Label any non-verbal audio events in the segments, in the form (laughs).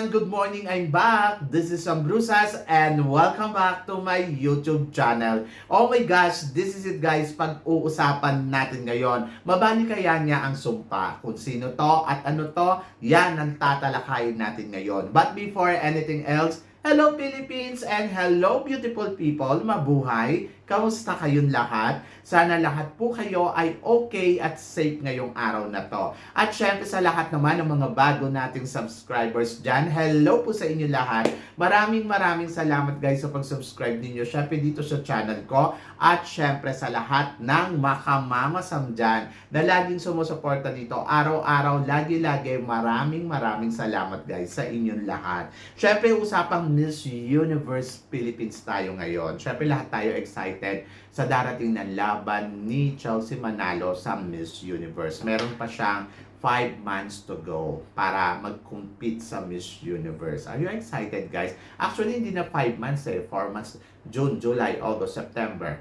Everyone! Good morning! I'm back! This is Sam Brusas and welcome back to my YouTube channel. Oh my gosh, this is it guys, pag-uusapan natin ngayon. Mabani kaya niya ang sumpa? Kung sino to at ano to, yan ang tatalakayin natin ngayon. But before anything else, Hello Philippines and hello beautiful people, mabuhay! Kamusta kayong lahat? Sana lahat po kayo ay okay at safe ngayong araw na to. At syempre sa lahat naman ng mga bago nating subscribers dyan, hello po sa inyo lahat. Maraming maraming salamat guys sa pag-subscribe ninyo syempre dito sa channel ko. At syempre sa lahat ng makamamasam dyan na laging sumusuporta dito araw-araw, lagi-lagi maraming maraming salamat guys sa inyong lahat. Syempre usapang Miss Universe Philippines tayo ngayon. Syempre lahat tayo excited sa darating na laban ni Chelsea Manalo sa Miss Universe. Meron pa siyang 5 months to go para mag-compete sa Miss Universe. Are you excited guys? Actually, hindi na 5 months eh. 4 months. June, July, August, September.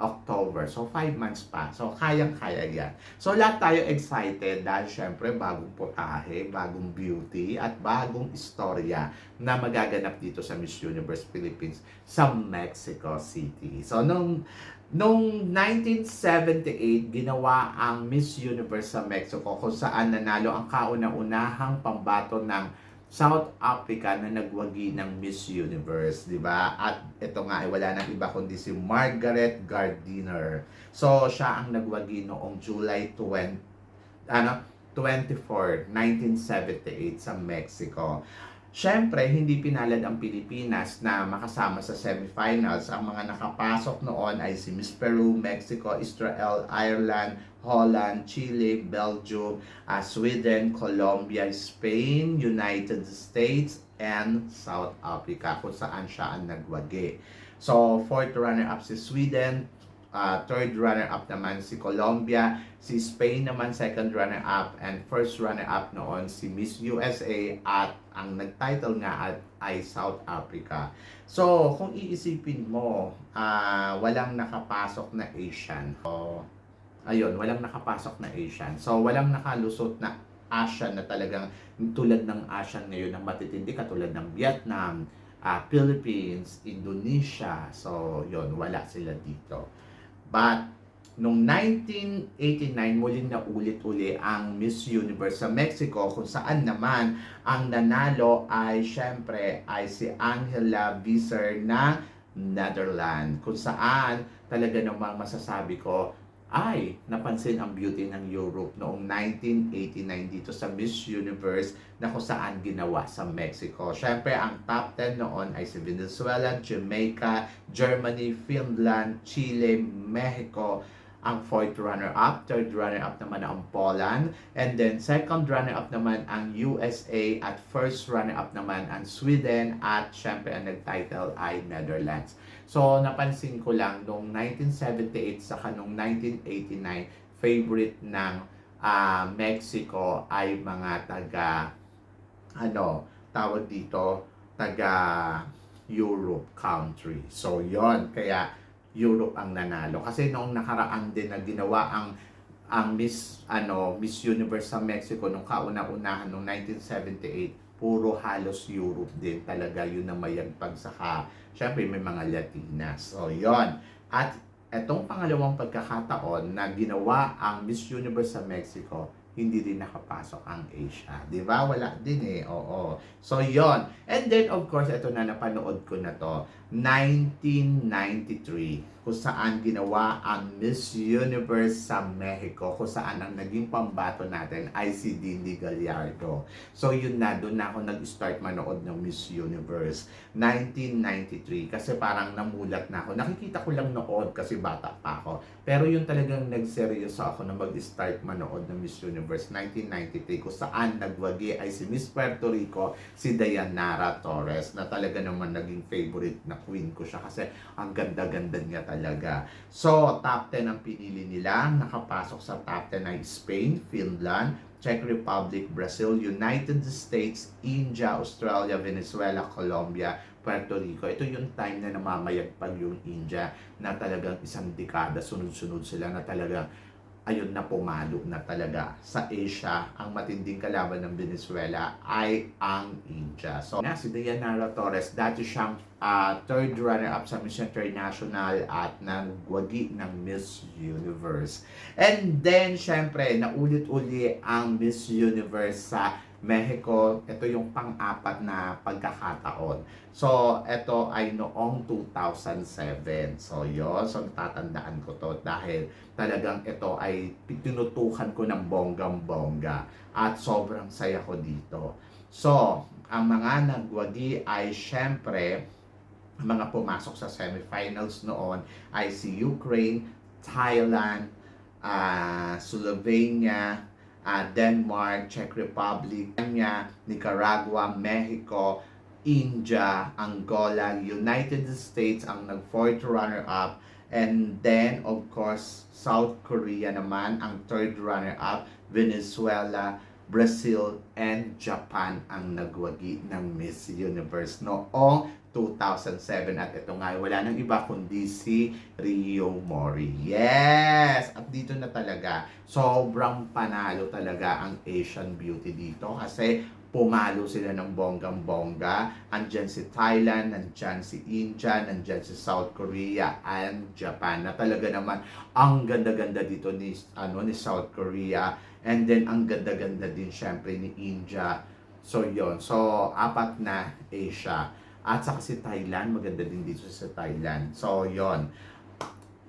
October. So, 5 months pa. So, kayang-kaya yan. So, lahat tayo excited dahil syempre bagong putahe, bagong beauty, at bagong istorya na magaganap dito sa Miss Universe Philippines sa Mexico City. So, nung Noong 1978, ginawa ang Miss Universe sa Mexico kung saan nanalo ang kauna-unahang pambato ng South Africa na nagwagi ng Miss Universe, di ba? At ito nga ay wala nang iba kundi si Margaret Gardiner. So, siya ang nagwagi noong July 20, ano, 24, 1978 sa Mexico. Siyempre, hindi pinalad ang Pilipinas na makasama sa semifinals. Ang mga nakapasok noon ay si Miss Peru, Mexico, Israel, Ireland, Holland, Chile, Belgium, uh, Sweden, Colombia, Spain, United States, and South Africa kung saan siya ang nagwagi. So, fourth runner-up si Sweden, uh, third runner-up naman si Colombia, si Spain naman second runner-up, and first runner-up noon si Miss USA at ang nag-title nga at ay South Africa. So, kung iisipin mo, uh, walang nakapasok na Asian. So, ayun, walang nakapasok na Asian. So, walang nakalusot na Asian na talagang tulad ng Asian ngayon na matitindi katulad ng Vietnam, uh, Philippines, Indonesia. So, yon wala sila dito. But, Noong 1989, muling naulit-uli ang Miss Universe sa Mexico kung saan naman ang nanalo ay syempre ay si Angela Visser ng Netherlands. Kung saan talaga namang masasabi ko ay napansin ang beauty ng Europe noong 1989 dito sa Miss Universe na kung saan ginawa sa Mexico. Siyempre, ang top 10 noon ay si Venezuela, Jamaica, Germany, Finland, Chile, Mexico, ang fourth runner-up. Third runner-up naman ang Poland. And then second runner-up naman ang USA. At first runner-up naman ang Sweden. At syempre ang nag-title ay Netherlands. So napansin ko lang noong 1978 sa noong 1989, favorite ng uh, Mexico ay mga taga ano, tawag dito, taga Europe country. So yon kaya Europe ang nanalo. Kasi noong nakaraan din na ginawa ang ang Miss ano Miss Universe sa Mexico nung kauna-unahan noong 1978 puro halos Europe din talaga yun na mayagpag saka syempre may mga Latinas so yon at etong pangalawang pagkakataon na ginawa ang Miss Universe sa Mexico hindi din nakapasok ang Asia. Di ba? Wala din eh. Oo. So, yon And then, of course, ito na napanood ko na to. 1993 kung saan ginawa ang Miss Universe sa Mexico kung saan ang naging pambato natin ay si Dindi Gallardo. So yun na, doon na ako nag-start manood ng Miss Universe 1993 kasi parang namulat na ako. Nakikita ko lang nood kasi bata pa ako. Pero yun talagang nagseryoso ako na mag-start manood ng Miss Universe 1993 kung saan nagwagi ay si Miss Puerto Rico, si Dayanara Torres na talaga naman naging favorite na queen ko siya kasi ang ganda-ganda niya talaga. So, top 10 ang pinili nila. Nakapasok sa top 10 ay Spain, Finland, Czech Republic, Brazil, United States, India, Australia, Venezuela, Colombia, Puerto Rico. Ito yung time na namamayagpag yung India na talagang isang dekada sunod-sunod sila na talagang ayun na pumalo na talaga sa Asia. Ang matinding kalaban ng Venezuela ay ang India. So, na si Dayanara Torres, dati siyang ah, third runner-up sa Miss International at nagwagi ng Miss Universe. And then, syempre, naulit-uli ang Miss Universe sa Mexico. Ito yung pang-apat na pagkakataon. So, ito ay noong 2007. So, yon So, natatandaan ko to dahil talagang ito ay tinutukan ko ng bonggang-bongga at sobrang saya ko dito. So, ang mga nagwagi ay syempre, mga pumasok sa semifinals noon ay si Ukraine, Thailand, ah, Slovenia, ah, Denmark, Czech Republic, Kenya, Nicaragua, Mexico, India, Angola, United States ang nag fourth runner-up. And then of course South Korea naman ang third runner-up, Venezuela, Brazil, and Japan ang nagwagi ng Miss Universe noong 2007 at ito nga wala nang iba kundi si Rio Mori. Yes! At dito na talaga, sobrang panalo talaga ang Asian Beauty dito kasi pumalo sila ng bonggang-bongga. Andyan si Thailand, nandyan si India, nandyan si South Korea, and Japan. Na talaga naman, ang ganda-ganda dito ni, ano, ni South Korea. And then, ang ganda-ganda din syempre ni India. So, yon So, apat na Asia. At saka si Thailand, maganda din dito sa Thailand. So, yon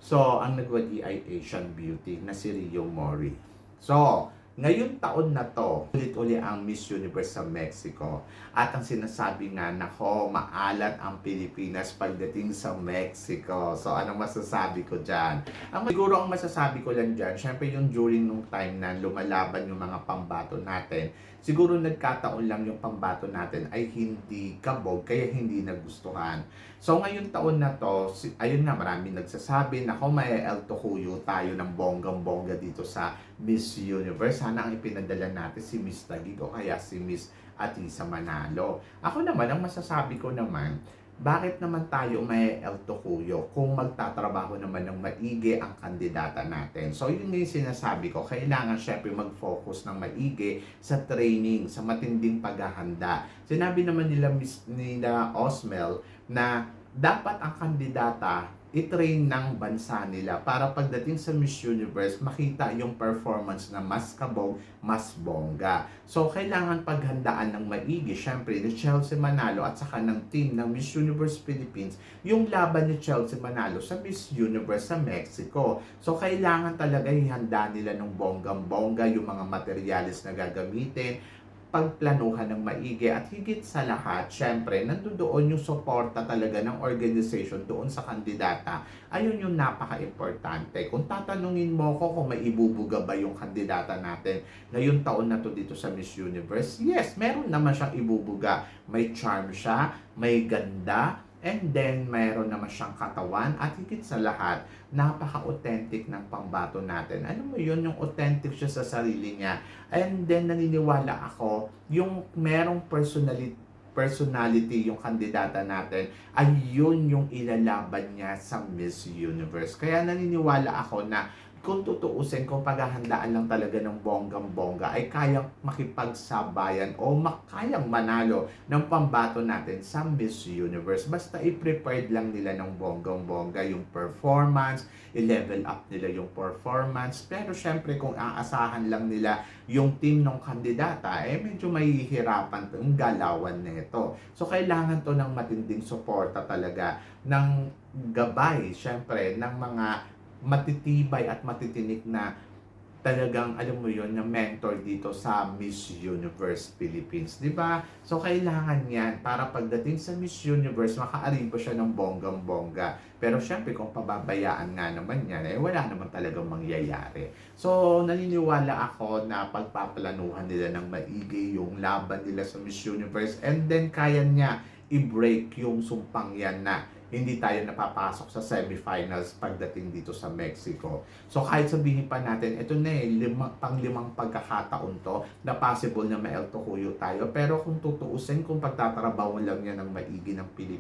So, ang nagwagi ay Asian Beauty na si Rio Mori. So, ngayon taon na to, ulit-uli ang Miss Universe sa Mexico. At ang sinasabi nga, nako, maalat ang Pilipinas pagdating sa Mexico. So, anong masasabi ko dyan? Ang siguro ang masasabi ko lang dyan, syempre yung during nung time na lumalaban yung mga pambato natin, siguro nagkataon lang yung pambato natin ay hindi kabog, kaya hindi nagustuhan. So, ngayon taon na to, ayun nga, marami nagsasabi, nako, may El Tocuyo tayo ng bonggang-bongga dito sa Miss Universe. Sana ang ipinadala natin si Miss Tagig o kaya si Miss Atisa Manalo. Ako naman, ang masasabi ko naman, bakit naman tayo may El Tocuyo kung magtatrabaho naman ng maigi ang kandidata natin? So, yun yung sinasabi ko. Kailangan syempre mag-focus ng maigi sa training, sa matinding paghahanda. Sinabi naman nila, nila Osmel na dapat ang kandidata i-train ng bansa nila para pagdating sa Miss Universe, makita yung performance na mas kabog, mas bongga. So, kailangan paghandaan ng maigi, syempre, ni Chelsea Manalo at saka ng team ng Miss Universe Philippines, yung laban ni Chelsea Manalo sa Miss Universe sa Mexico. So, kailangan talaga ihanda nila ng bonggang-bongga yung mga materialis na gagamitin, pagplanuhan ng maigi at higit sa lahat, syempre, nandoon yung suporta talaga ng organization doon sa kandidata. Ayun yung napaka-importante. Kung tatanungin mo ko kung may ibubuga ba yung kandidata natin ngayong taon na to dito sa Miss Universe, yes, meron naman siyang ibubuga. May charm siya, may ganda, And then, mayroon naman siyang katawan at higit sa lahat, napaka-authentic ng pambato natin. Ano mo yun, yung authentic siya sa sarili niya. And then, naniniwala ako, yung merong personality, personality yung kandidata natin, ay yun yung ilalaban niya sa Miss Universe. Kaya naniniwala ako na kung tutuusin, kung paghahandaan lang talaga ng bonggang-bongga, ay kayang makipagsabayan o makayang manalo ng pambato natin sa Miss Universe. Basta i-prepared lang nila ng bonggang-bongga yung performance, i-level up nila yung performance. Pero syempre, kung aasahan lang nila yung team ng kandidata, eh medyo mahihirapan yung galawan nito. So, kailangan to ng matinding suporta talaga ng gabay, syempre, ng mga matitibay at matitinik na talagang alam mo yon na mentor dito sa Miss Universe Philippines, 'di ba? So kailangan 'yan para pagdating sa Miss Universe makaaribo siya ng bonggang-bongga. Pero syempre kung pababayaan nga naman 'yan, eh wala naman talagang mangyayari. So naniniwala ako na pagpaplanuhan nila ng maigi yung laban nila sa Miss Universe and then kaya niya i-break yung sumpang yan na hindi tayo napapasok sa semifinals pagdating dito sa Mexico. So kahit sabihin pa natin, ito na eh, lima, pang limang pagkakataon to na possible na may El Tocuyo tayo. Pero kung tutuusin, kung pagtatrabaho lang yan ng maigi ng Pilipinas,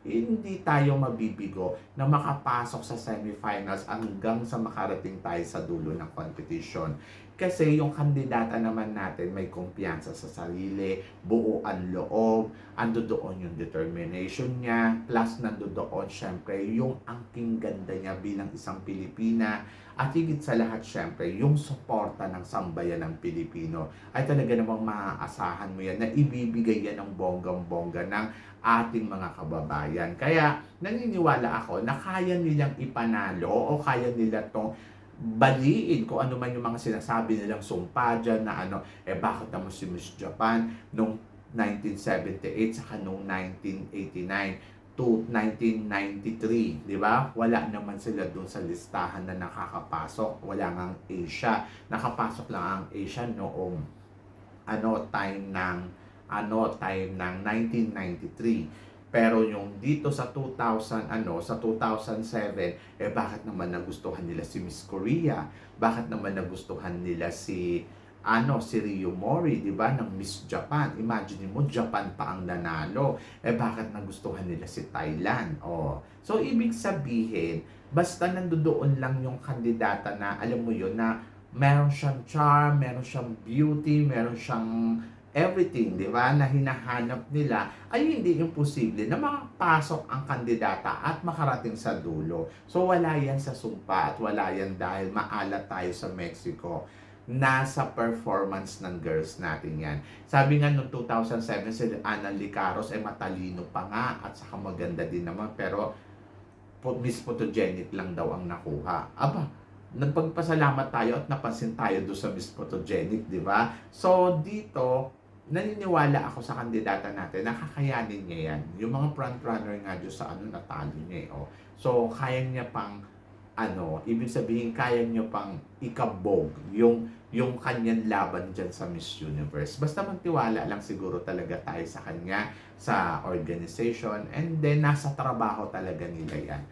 hindi tayo mabibigo na makapasok sa semifinals hanggang sa makarating tayo sa dulo ng competition. Kasi yung kandidata naman natin may kumpiyansa sa sarili, buo ang loob, ando doon yung determination niya, plus nando doon syempre yung angking ganda niya bilang isang Pilipina, at higit sa lahat syempre yung suporta ng sambayan ng Pilipino ay talaga namang maaasahan mo yan na ibibigay yan ng bonggang-bongga ng ating mga kababayan. Kaya naniniwala ako na kaya nilang ipanalo o kaya nila tong baliin kung ano man yung mga sinasabi nilang sumpa dyan na ano, eh bakit naman si Miss Japan nung 1978 saka nung 1989 to 1993, di ba? Wala naman sila doon sa listahan na nakakapasok. Wala ngang Asia. Nakapasok lang ang Asia noong ano time ng ano time ng 1993. Pero yung dito sa 2000 ano sa 2007 eh bakit naman nagustuhan nila si Miss Korea? Bakit naman nagustuhan nila si ano si Rio Mori, 'di ba, ng Miss Japan. Imagine mo Japan pa ang nanalo. Eh bakit nagustuhan nila si Thailand? Oh. So ibig sabihin, basta nandoon lang yung kandidata na alam mo 'yun na meron siyang charm, meron siyang beauty, meron siyang everything, di ba, na hinahanap nila, ay hindi imposible na makapasok ang kandidata at makarating sa dulo. So wala yan sa sumpa at wala yan dahil maalat tayo sa Mexico. Nasa performance ng girls natin yan. Sabi nga noong 2007, si Ana Licaros ay matalino pa nga at saka maganda din naman pero Miss Photogenic lang daw ang nakuha. Aba, nagpagpasalamat tayo at napansin tayo doon sa Miss Photogenic, di ba? So, dito, naniniwala ako sa kandidata natin na kakayanin niya yan. Yung mga front runner nga doon sa ano, natalo niya eh. Oh. So, kaya niya pang ano, ibig sabihin kaya niya pang ikabog yung yung kanyang laban dyan sa Miss Universe. Basta magtiwala lang siguro talaga tayo sa kanya, sa organization, and then nasa trabaho talaga nila yan.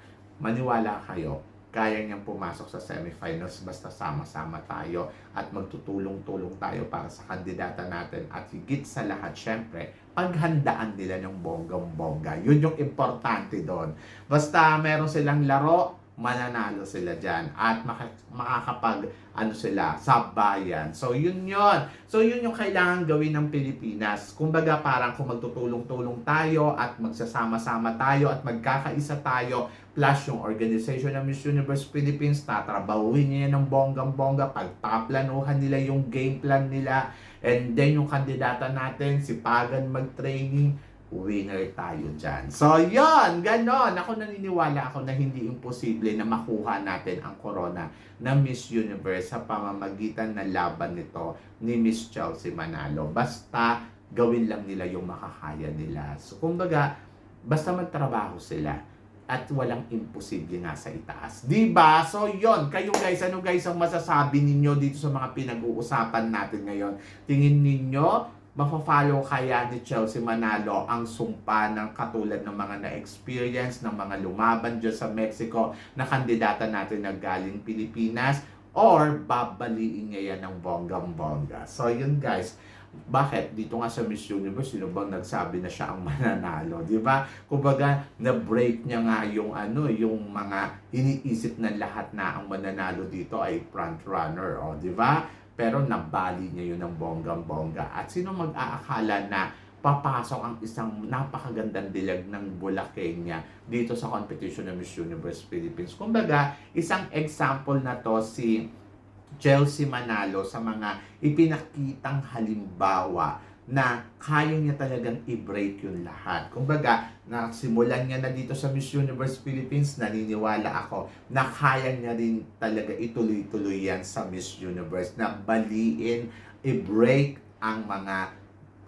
Maniwala kayo, kaya niyang pumasok sa semifinals basta sama-sama tayo at magtutulong-tulong tayo para sa kandidata natin. At higit sa lahat syempre paghandaan nila ng bonggang-bongga yun yung importante doon. Basta meron silang laro mananalo sila dyan at maka- makakapag ano sila sa bayan so yun yun. So yun yung kailangan gawin ng Pilipinas. Kumbaga parang kung magtutulong-tulong tayo at magsasama-sama tayo at magkakaisa tayo plus yung organization ng Miss Universe Philippines, tatrabahuin niya ng bonggang-bongga, pagpaplanuhan nila yung game plan nila, and then yung kandidata natin, sipagan mag-training, winner tayo dyan. So, yon ganon. Ako naniniwala ako na hindi imposible na makuha natin ang corona ng Miss Universe sa pamamagitan ng laban nito ni Miss Chelsea Manalo. Basta gawin lang nila yung makakaya nila. So, kumbaga, basta magtrabaho sila at walang imposible nga sa itaas. ba? So 'yon, kayo guys, ano guys ang masasabi ninyo dito sa mga pinag-uusapan natin ngayon? Tingin ninyo mafa-follow kaya ni Chelsea Manalo ang sumpa ng katulad ng mga na-experience ng mga lumaban dyan sa Mexico na kandidata natin na galing Pilipinas or babaliin niya yan ng bonggang-bongga. So yun guys, bakit? Dito nga sa Miss Universe sino bang nagsabi na siya ang (laughs) mananalo di ba? Kumbaga na break niya nga yung ano yung mga iniisip ng lahat na ang mananalo dito ay front runner oh di ba pero nabali niya yun ng bonggang bongga at sino mag-aakala na papasok ang isang napakagandang dilag ng Bulakenya dito sa competition ng Miss Universe Philippines. Kumbaga, isang example na to si Chelsea Manalo sa mga ipinakitang halimbawa na kaya niya talagang i-break yung lahat. Kumbaga, nasimulan niya na dito sa Miss Universe Philippines, naniniwala ako na kaya niya rin talaga ituloy-tuloy yan sa Miss Universe, na baliin, i-break ang mga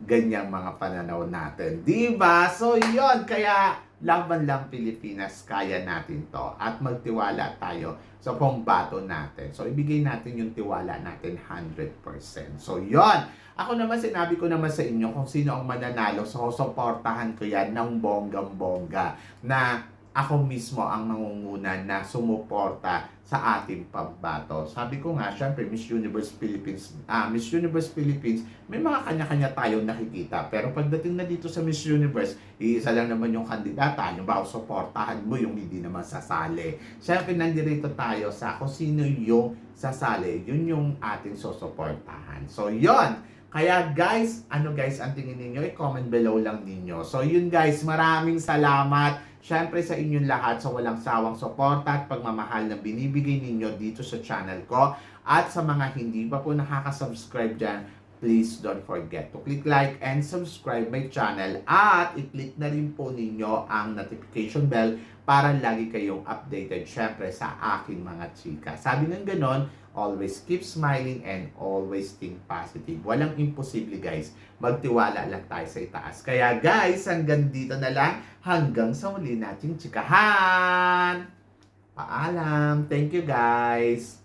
ganyang mga pananaw natin. Di ba? So, yon Kaya, laban lang Pilipinas, kaya natin to. At magtiwala tayo sa pambato natin. So, ibigay natin yung tiwala natin 100%. So, yon Ako naman, sinabi ko naman sa inyo kung sino ang mananalo. So, suportahan ko yan ng bonggang-bongga na ako mismo ang mangunguna na sumuporta sa ating pambato. Sabi ko nga, syempre, Miss Universe Philippines, ah, Miss Universe Philippines, may mga kanya-kanya tayong nakikita. Pero pagdating na dito sa Miss Universe, iisa lang naman yung kandidata, yung ba suportahan mo, yung hindi naman sasali. Syempre, nandito tayo sa kung sino yung sasali, yun yung ating susuportahan. So, yon kaya guys, ano guys ang tingin ninyo? I-comment below lang ninyo. So yun guys, maraming salamat. Syempre sa inyong lahat sa walang sawang suporta at pagmamahal na binibigay ninyo dito sa channel ko. At sa mga hindi pa po nakaka-subscribe dyan, please don't forget to click like and subscribe my channel. At i-click na rin po ninyo ang notification bell para lagi kayong updated syempre sa aking mga chika. Sabi ng ganon, always keep smiling and always think positive. Walang imposible guys. Magtiwala lang tayo sa itaas. Kaya guys, hanggang dito na lang. Hanggang sa muli nating chikahan! Paalam! Thank you guys!